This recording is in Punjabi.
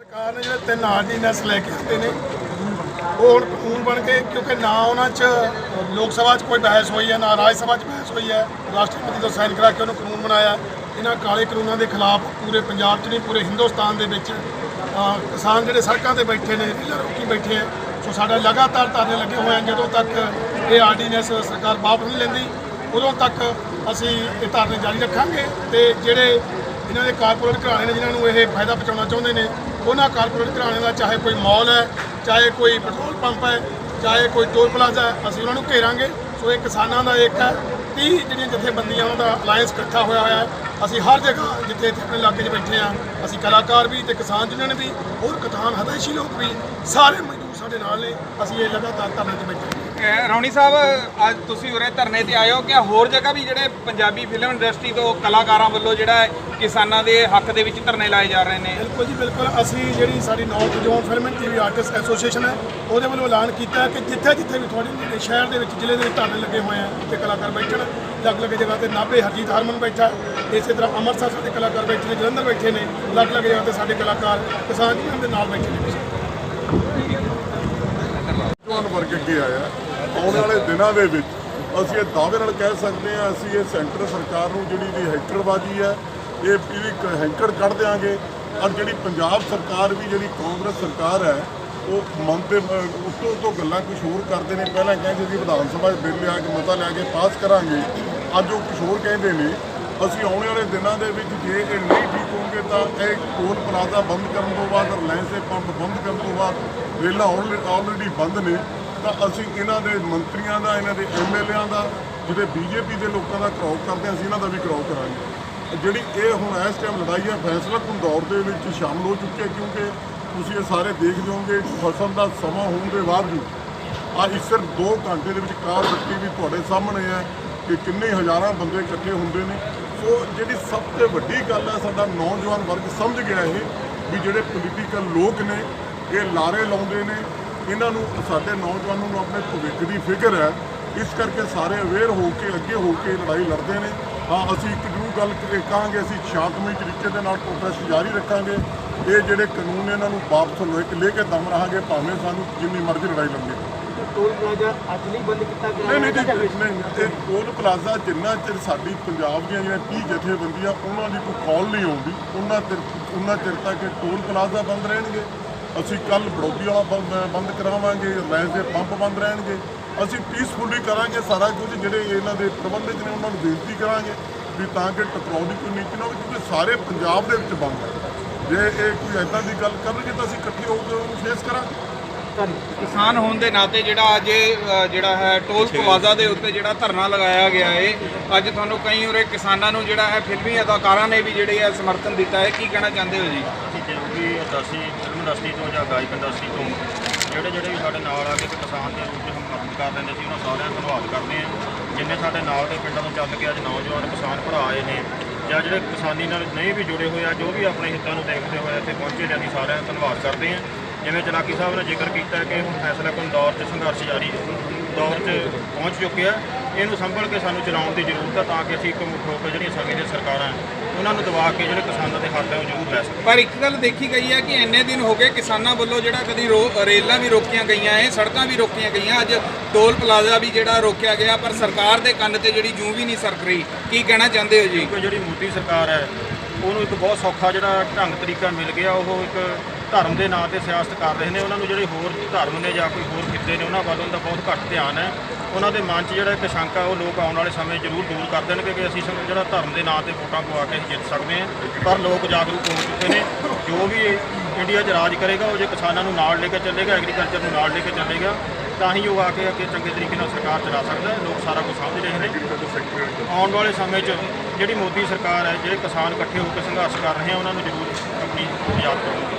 ਸਰਕਾਰ ਨੇ ਜਿਹੜੇ ਤਿੰਨ ਆਰਡੀਨੈਂਸ ਲੈ ਕੇ ਦਿੱਤੇ ਨੇ, ਉਹ ਹੁਣ ਕਾਨੂੰਨ ਬਣ ਗਏ ਕਿਉਂਕਿ ਨਾ ਉਹਨਾਂ 'ਚ ਲੋਕ ਸਭਾ 'ਚ ਕੋਈ ਬਹਿਸ ਹੋਈ ਹੈ, ਨਾ ਰਾਜ ਸਭਾ 'ਚ ਬਹਿਸ ਹੋਈ ਹੈ, ਰਾਸ਼ਟਰਪਤੀ ਤੋਂ ਸਾਈਨ ਕਰਾ ਕੇ ਉਹਨੂੰ ਕਾਨੂੰਨ ਬਣਾਇਆ। ਇਹਨਾਂ ਕਾਲੇ ਕਾਨੂੰਨਾਂ ਦੇ ਖਿਲਾਫ ਪੂਰੇ ਪੰਜਾਬ 'ਚ ਨਹੀਂ, ਪੂਰੇ ਹਿੰਦੁਸਤਾਨ ਦੇ ਵਿੱਚ ਕਿਸਾਨ ਜਿਹੜੇ ਸੜਕਾਂ ਤੇ ਬੈਠੇ ਨੇ ਰੇਲਾਂ ਰੋਕੀ ਬੈਠੇ ਆ ਸੋ ਸਾਡਾ ਲਗਾਤਾਰ ਧਰਨੇ ਲੱਗੇ ਹੋਏ ਆ ਜਦੋਂ ਤੱਕ ਇਹ ਆਰਡੀਨੈਂਸ ਸਰਕਾਰ ਵਾਪਸ ਨਹੀਂ ਲੈਂਦੀ, ਉਦੋਂ ਤੱਕ ਅਸੀਂ ਇਹ ਧਰਨੇ ਜਾਰੀ ਰੱਖਾਂਗੇ ਤੇ ਜਿਹੜੇ ਇਹਨਾਂ ਦੇ ਕਾਰਪੋਰੇਟ ਘਰਾਣੇ ਨੇ, ਜਿਨ੍ਹਾਂ ਨੂੰ ਇਹ ਫਾਇਦਾ ਪਹੁੰਚਾਉਣਾ ਚਾਹੁੰਦੇ ਨੇ ਉਹਨਾਂ ਕਾਰਪੋਰੇਟ ਘਰਾਣੇ ਦਾ ਚਾਹੇ ਕੋਈ ਮਾਲ ਹੈ, ਚਾਹੇ ਕੋਈ ਪੈਟਰੋਲ ਪੰਪ ਹੈ, ਚਾਹੇ ਕੋਈ ਟੋਲ ਪਲਾਜ਼ਾ ਹੈ, ਅਸੀਂ ਉਹਨਾਂ ਨੂੰ ਘੇਰਾਂਗੇ। ਸੋ ਇਹ ਕਿਸਾਨਾਂ ਦਾ ਇੱਕ ਹੈ। 30 ਜਿਹੜੀਆਂ ਜਥੇਬੰਦੀਆਂ ਉਹਨਾਂ ਦਾ ਅਲਾਈਅੰਸ ਇਕੱਠਾ ਹੋਇਆ ਹੋਇਆ ਹੈ। ਅਸੀਂ ਹਰ ਜਗ੍ਹਾ ਜਿੱਥੇ ਇੱਥੇ ਆਪਣੇ ਇਲਾਕੇ 'ਚ ਬੈਠੇ ਆ ਅਸੀਂ ਕਲਾਕਾਰ ਵੀ ਤੇ ਕਿਸਾਨ ਯੂਨੀਅਨ ਵੀ, ਹੋਰ ਕਿਸਾਨ ਹਦਾਇਸ਼ੀ ਲੋਕ ਵੀ, ਸਾਰੇ ਸਾਡੇ ਨਾਲ ਨੇ ਅਸੀਂ ਇਹ ਲਗਾਤਾਰ ਧਰਨੇ 'ਤੇ ਬੈਠੇ ਹਾਂ। ਰੌਣੀ ਸਾਹਿਬ ਅੱਜ ਤੁਸੀਂ ਉਰੇ ਧਰਨੇ ਤੇ ਆਏ ਹੋ ਕਿ ਹੋਰ ਜਗ੍ਹਾ ਵੀ ਜਿਹੜੇ ਪੰਜਾਬੀ ਫਿਲਮ ਇੰਡਸਟਰੀ ਤੋਂ ਕਲਾਕਾਰਾਂ ਵੱਲੋਂ ਜਿਹੜਾ ਕਿਸਾਨਾਂ ਦੇ ਹੱਕ ਦੇ ਵਿੱਚ ਧਰਨੇ ਲਾਏ ਜਾ ਰਹੇ ਨੇ? ਬਿਲਕੁਲ ਜੀ ਬਿਲਕੁਲ। ਅਸੀਂ ਜਿਹੜੀ ਸਾਡੀ north zone film and TV artist association ਹੈ ਉਹਦੇ ਵੱਲੋਂ ਐਲਾਨ ਕੀਤਾ ਕਿ ਜਿੱਥੇ ਜਿੱਥੇ ਵੀ ਤੁਹਾਡੇ ਸ਼ਹਿਰ ਦੇ ਵਿੱਚ ਜ਼ਿਲ੍ਹੇ ਦੇ ਵਿੱਚ ਧਰਨੇ ਲੱਗੇ ਹੋਏ ਆ ਉੱਥੇ ਕਲਾਕਾਰ ਬੈਠਣ ਅਲੱਗ-ਅਲੱਗ ਜਗ੍ਹਾ ਤੇ ਨਾਭੇ ਹਰਜੀਤ ਹਰਮਨ ਬੈਠਾ। ਇਸੇ ਤਰ੍ਹਾਂ ਅੰਮ੍ਰਿਤਸਰ ਸਾਡੇ ਕਲਾਕਾਰ ਬੈਠੇ ਨੇ ਜਲੰਧਰ ਬੈਠੇ ਨੇ ਅਲੱਗ-ਅਲੱਗ ਜਗ੍ਹਾ ਤੇ ਸਾਡੇ ਕਲਾਕਾਰ ਕਿਸਾਨ ਯੂਨੀਅਨ ਦੇ ਨਾਲ ਬੈਠੇ ਨੇ। ਜਵਾਨ ਵਰਗ ਅੱਗੇ ਆਇਆ? ਆਉਣ ਵਾਲੇ ਦਿਨਾਂ ਦੇ ਵਿੱਚ ਅਸੀਂ ਇਹ ਦਾਅਵੇ ਨਾਲ ਕਹਿ ਸਕਦੇ ਹਾਂ, ਅਸੀਂ ਇਹ ਸੈਂਟਰ ਸਰਕਾਰ ਨੂੰ ਜਿਹੜੀ ਵੀ ਹੈਂਕੜਬਾਜ਼ੀ ਹੈ, ਇਹ ਇਹਦੀ ਇੱਕ ਹੈਂਕੜ ਕੱਢ ਦਿਆਂਗੇ। ਔਰ ਜਿਹੜੀ ਪੰਜਾਬ ਸਰਕਾਰ ਵੀ, ਜਿਹੜੀ ਕਾਂਗਰਸ ਸਰਕਾਰ ਹੈ, ਉਹ ਮੰਨਦੇ ਤੇ ਮ- ਉੱਤੋਂ ਉੱਤੋਂ ਗੱਲਾਂ ਕੁਝ ਹੋਰ ਕਰਦੇ ਨੇ। ਪਹਿਲਾਂ ਕਹਿੰਦੇ ਸੀ, ਵਿਧਾਨ ਸਭਾ 'ਚ ਬਿੱਲ ਲਿਆ ਕੇ ਮਤਾ ਲਿਆ ਕੇ ਪਾਸ ਕਰਾਂਗੇ। ਅੱਜ ਉਹ ਕੁਝ ਹੋਰ ਕਹਿੰਦੇ ਨੇ ਅਸੀਂ ਆਉਣ ਵਾਲੇ ਦਿਨਾਂ ਦੇ ਵਿੱਚ ਜੇ ਇਹ ਨਹੀਂ ਠੀਕ ਹੋਣਗੇ ਤਾਂ ਇਹ ਟੋਲ ਪਲਾਜ਼ਾ ਬੰਦ ਕਰਨ ਤੋਂ ਬਾਅਦ ਰਿਲਾਇੰਸ ਦੇ ਪੰਪ ਬੰਦ ਕਰਨ ਤੋਂ ਬਾਅਦ ਰੇਲਾਂ ਆਲਰੇਡੀ ਬੰਦ ਨੇ। ਤਾਂ ਅਸੀਂ ਇਹਨਾਂ ਦੇ ਮੰਤਰੀਆਂ ਦਾ ਇਹਨਾਂ ਦੇ ਐਮਐਲਏਆਂ ਦਾ ਜਿਹੜੇ ਬੀਜੇਪੀ ਦੇ ਲੋਕਾਂ ਦਾ ਘਰਾਓ ਕਰਦੇ ਹਾਂ, ਅਸੀਂ ਇਹਨਾਂ ਦਾ ਵੀ ਘਰਾਓ ਕਰਾਂਗੇ। ਜਿਹੜੀ ਇਹ ਹੁਣ ਇਸ ਟਾਈਮ ਲੜਾਈ ਹੈ ਫੈਸਲਾ ਕੁਨ ਦੇ ਵਿੱਚ ਸ਼ਾਮਲ ਹੋ ਚੁੱਕੀ ਹੈ ਕਿਉਂਕਿ ਤੁਸੀਂ ਇਹ ਸਾਰੇ ਦੇਖਦੇ ਹੋਵੋਗੇ ਫਸਲ ਦਾ ਸਮਾਂ ਹੋਣ ਦੇ ਬਾਵਜੂਦ ਅੱਜ ਸਿਰਫ 2 ਘੰਟੇ ਦੇ ਵਿੱਚ ਕਾਰ ਰੱਟੀ ਵੀ ਤੁਹਾਡੇ ਸਾਹਮਣੇ ਹੈ ਕਿ ਕਿੰਨੇ ਹਜ਼ਾਰਾਂ ਬੰਦੇ ਇਕੱਠੇ ਹੁੰਦੇ ਨੇ। ਸੋ ਜਿਹੜੀ ਸਭ ਤੋਂ ਵੱਡੀ ਗੱਲ ਹੈ, ਸਾਡਾ ਨੌਜਵਾਨ ਵਰਗ ਸਮਝ ਗਿਆ ਇਹ ਵੀ ਜਿਹੜੇ ਪੋਲੀਟੀਕਲ ਲੋਕ ਨੇ, ਇਹ ਲਾਰੇ ਲਾਉਂਦੇ ਨੇ। ਇਹਨਾਂ ਨੂੰ, ਸਾਡੇ ਨੌਜਵਾਨਾਂ ਨੂੰ ਆਪਣੇ ਭਵਿੱਖ ਦੀ ਫਿਕਰ ਹੈ। ਇਸ ਕਰਕੇ ਸਾਰੇ ਅਵੇਅਰ ਹੋ ਕੇ, ਅੱਗੇ ਹੋ ਕੇ ਲੜਾਈ ਲੜਦੇ ਨੇ। ਹਾਂ, ਅਸੀਂ ਇੱਕ ਜ਼ਰੂਰ ਗੱਲ ਕਹਾਂਗੇ, ਅਸੀਂ ਸ਼ਾਂਤਮਈ ਤਰੀਕੇ ਦੇ ਨਾਲ ਪ੍ਰੋਟੈਸਟ ਜਾਰੀ ਰੱਖਾਂਗੇ। ਇਹ ਜਿਹੜੇ ਕਾਨੂੰਨ ਨੇ, ਇਹਨਾਂ ਨੂੰ ਵਾਪਸ ਲੈ ਕੇ ਲੈ ਕੇ ਦਮ ਰਹਾਂਗੇ, ਭਾਵੇਂ ਸਾਨੂੰ ਜਿੰਨੀ ਮਰਜ਼ੀ ਲੜਾਈ ਲੰਗੇ ਟੋਲ ਪਲਾਜ਼ਾ ਅੱਜ ਨਹੀਂ ਬੰਦ ਕੀਤਾ ਗਿਆ। ਨਹੀਂ ਨਹੀਂ ਨਹੀਂ ਇਹ ਟੋਲ ਪਲਾਜ਼ਾ ਜਿੰਨਾ ਚਿਰ ਸਾਡੀ ਪੰਜਾਬ ਦੀਆਂ ਜਿਹੜੀਆਂ 30 ਜਥੇਬੰਦੀਆਂ, ਉਹਨਾਂ ਦੀ ਕੋਈ ਕਾਲ ਨਹੀਂ ਆਉਂਦੀ। ਉਹਨਾਂ ਚਿਰ ਉਹਨਾਂ ਚਿਰ ਤੱਕ ਟੋਲ ਪਲਾਜ਼ਾ ਬੰਦ ਰਹਿਣਗੇ। ਅਸੀਂ ਕੱਲ ਬੜੋਦੀ ਵਾਲਾ ਬੰਦ ਬੰਦ ਕਰਾਵਾਂਗੇ ਰਿਲਾਇੰਸ ਦੇ ਪੰਪ ਬੰਦ ਰਹਿਣਗੇ। ਅਸੀਂ ਪੀਸਫੁਲੀ ਕਰਾਂਗੇ, ਸਾਰਾ ਕੁਝ ਜਿਹੜੇ ਇਹਨਾਂ ਦੇ ਪ੍ਰਬੰਧਕ ਨੇ, ਉਹਨਾਂ ਨੂੰ ਬੇਨਤੀ ਕਰਾਂਗੇ ਵੀ ਤਾਂ ਕਿ ਟਕਰਾਅ ਦੀ ਕੋਈ ਨੀਤੀ ਨਾ ਹੋਵੇ, ਕਿਉਂਕਿ ਸਾਰੇ ਪੰਜਾਬ ਦੇ ਵਿੱਚ ਬੰਦ ਹੈ। ਜੇ ਇਹ ਕੋਈ ਐਦਾਂ ਦੀ ਗੱਲ ਕਰਨਗੇ ਤਾਂ ਅਸੀਂ ਇਕੱਠੇ ਹੋ ਕੇ ਉਹਨੂੰ ਫੇਸ ਕਰਾਂਗੇ। ਕਿਸਾਨ ਹੋਣ ਦੇ ਨਾਤੇ ਜਿਹੜਾ ਅੱਜ ਇਹ, ਅ, ਜਿਹੜਾ ਹੈ ਟੋਲ ਪਲਾਜ਼ਾ ਦੇ ਉੱਤੇ ਜਿਹੜਾ ਧਰਨਾ ਲਗਾਇਆ ਗਿਆ ਹੈ ਅੱਜ ਤੁਹਾਨੂੰ ਕਈ ਉਰੇ ਕਿਸਾਨਾਂ ਨੂੰ ਜਿਹੜਾ ਹੈ ਫਿਲਮੀ ਅਦਾਕਾਰਾਂ ਨੇ ਵੀ ਜਿਹੜੇ ਹੈ ਸਮਰਥਨ ਦਿੱਤਾ ਹੈ ਕੀ ਕਹਿਣਾ ਚਾਹੁੰਦੇ ਹੋ ਜੀ? ਅਸੀਂ ਅਰਦਾਸੀ ਫਿਲਮ ਇੰਡਸਟਰੀ ਤੋਂ ਜਾਂ ਗਾਇਕ ਇੰਡਸਟਰੀ ਤੋਂ ਜਿਹੜੇ ਜਿਹੜੇ ਵੀ ਸਾਡੇ ਨਾਲ ਆ ਕੇ ਇੱਕ ਕਿਸਾਨ ਦੇ ਰੂਪ 'ਚ ਹਮਦਰਦ ਕਰ ਰਹੇ ਨੇ ਅਸੀਂ ਉਹਨਾਂ ਸਾਰਿਆਂ ਦਾ ਧੰਨਵਾਦ ਕਰਦੇ ਹਾਂ। ਜਿੰਨੇ ਸਾਡੇ ਨਾਲ ਦੇ ਪਿੰਡਾਂ ਤੋਂ ਚੱਲ ਕੇ ਅੱਜ ਨੌਜਵਾਨ ਕਿਸਾਨ ਭਰਾ ਆਏ ਨੇ ਜਾਂ ਜਿਹੜੇ ਕਿਸਾਨੀ ਨਾਲ ਨਹੀਂ ਵੀ ਜੁੜੇ ਹੋਏ ਆ ਜੋ ਵੀ ਆਪਣੇ ਹਿੱਤਾਂ ਨੂੰ ਦੇਖਦੇ ਹੋਏ ਇੱਥੇ ਪਹੁੰਚੇ ਨੇ ਅਸੀਂ ਸਾਰਿਆਂ ਦਾ ਧੰਨਵਾਦ ਕਰਦੇ ਹਾਂ। ਜਿਵੇਂ ਚਲਾਕੀ ਸਾਹਿਬ ਨੇ ਜ਼ਿਕਰ ਕੀਤਾ ਕਿ ਹੁਣ ਫੈਸਲਾ ਕੁਨ ਦੌਰ 'ਚ ਸੰਘਰਸ਼ ਜਾਰੀ ਦੌਰ 'ਚ ਪਹੁੰਚ ਚੁੱਕਿਆ ਇਹਨੂੰ ਸੰਭਲ ਕੇ ਸਾਨੂੰ ਚਲਾਉਣ ਦੀ ਜ਼ਰੂਰਤ ਹੈ ਤਾਂ ਕਿ ਅਸੀਂ ਇੱਕ ਮੁੱਠ ਹੋ ਕੇ ਜਿਹੜੀਆਂ ਸਮੇਂ ਦੀਆਂ ਸਰਕਾਰਾਂ ਹੈ, ਉਹਨਾਂ ਨੂੰ ਦਬਾ ਕੇ ਜਿਹੜੇ ਕਿਸਾਨਾਂ ਦੇ ਹੱਕ ਹੈ ਉਹ ਜ਼ਰੂਰ ਲੈ ਸਕਣ। ਪਰ ਇੱਕ ਗੱਲ ਦੇਖੀ ਗਈ ਹੈ ਕਿ ਇੰਨੇ ਦਿਨ ਹੋ ਗਏ ਕਿਸਾਨਾਂ ਵੱਲੋਂ ਜਿਹੜਾ ਕਦੀ ਰੇਲਾਂ ਵੀ ਰੋਕੀਆਂ ਗਈਆਂ ਹੈ ਸੜਕਾਂ ਵੀ ਰੋਕੀਆਂ ਗਈਆਂ। ਅੱਜ ਟੋਲ ਪਲਾਜ਼ਾ ਵੀ ਜਿਹੜਾ ਰੋਕਿਆ ਗਿਆ ਪਰ ਸਰਕਾਰ ਦੇ ਕੰਨ ਤੇ ਜਿਹੜੀ ਜੂੰ ਵੀ ਨਹੀਂ ਸਰਕ ਰਹੀ। ਕੀ ਕਹਿਣਾ ਚਾਹੁੰਦੇ ਹੋ ਜੀ? ਜਿਹੜੀ ਮੋਦੀ ਸਰਕਾਰ ਹੈ ਉਹਨੂੰ ਇੱਕ ਬਹੁਤ ਸੌਖਾ ਜਿਹੜਾ ਢੰਗ ਤਰੀਕਾ ਮਿਲ ਗਿਆ। ਉਹ ਇੱਕ ਧਰਮ ਦੇ ਨਾਂ ਤੇ ਸਿਆਸਤ ਕਰ ਰਹੇ ਨੇ, ਉਹਨਾਂ ਨੂੰ ਜਿਹੜੇ ਹੋਰ ਧਰਮ ਨੇ ਜਾਂ ਕੋਈ ਹੋਰ ਕਿੱਤੇ ਨੇ, ਉਹਨਾਂ ਵੱਲ ਉਹਦਾ ਬਹੁਤ ਘੱਟ ਧਿਆਨ ਹੈ। ਉਹਨਾਂ ਦੇ ਮਨ 'ਚ ਜਿਹੜਾ ਇੱਕ ਸ਼ੰਕਾ ਉਹ ਲੋਕ ਆਉਣ ਵਾਲੇ ਸਮੇਂ ਜ਼ਰੂਰ ਦੂਰ ਕਰ ਦੇਣਗੇ ਕਿ ਅਸੀਂ ਸਗੋਂ ਜਿਹੜਾ ਧਰਮ ਦੇ ਨਾਂ ਤੇ ਵੋਟਾਂ ਪਵਾ ਕੇ ਜਿੱਤ ਸਕਦੇ ਹਾਂ। ਪਰ ਲੋਕ ਜਾਗਰੂਕ ਹੋ ਚੁੱਕੇ ਨੇ। ਜੋ ਵੀ ਇੰਡੀਆ 'ਚ ਰਾਜ ਕਰੇਗਾ, ਉਹ ਜੇ ਕਿਸਾਨਾਂ ਨੂੰ ਨਾਲ ਲੈ ਕੇ ਚੱਲੇਗਾ, ਐਗਰੀਕਲਚਰ ਨੂੰ ਨਾਲ ਲੈ ਕੇ ਚੱਲੇਗਾ, ਤਾਂ ਹੀ ਉਹ ਆ ਕੇ ਅੱਗੇ ਚੰਗੇ ਤਰੀਕੇ ਨਾਲ ਸਰਕਾਰ ਚਲਾ ਸਕਦਾ ਲੋਕ ਸਾਰਾ ਕੁਝ ਸਮਝ ਰਹੇ ਨੇ। ਆਉਣ ਵਾਲੇ ਸਮੇਂ 'ਚ ਜਿਹੜੀ ਮੋਦੀ ਸਰਕਾਰ ਹੈ, ਜਿਹੜੇ ਕਿਸਾਨ ਇਕੱਠੇ ਹੋ ਕੇ ਸੰਘਰਸ਼ ਕਰ ਰਹੇ ਆ, ਉਹਨਾਂ ਨੂੰ ਜ਼ਰੂਰ ਆਪਣੀ ਯਾਦ ਕਰਨਗੇ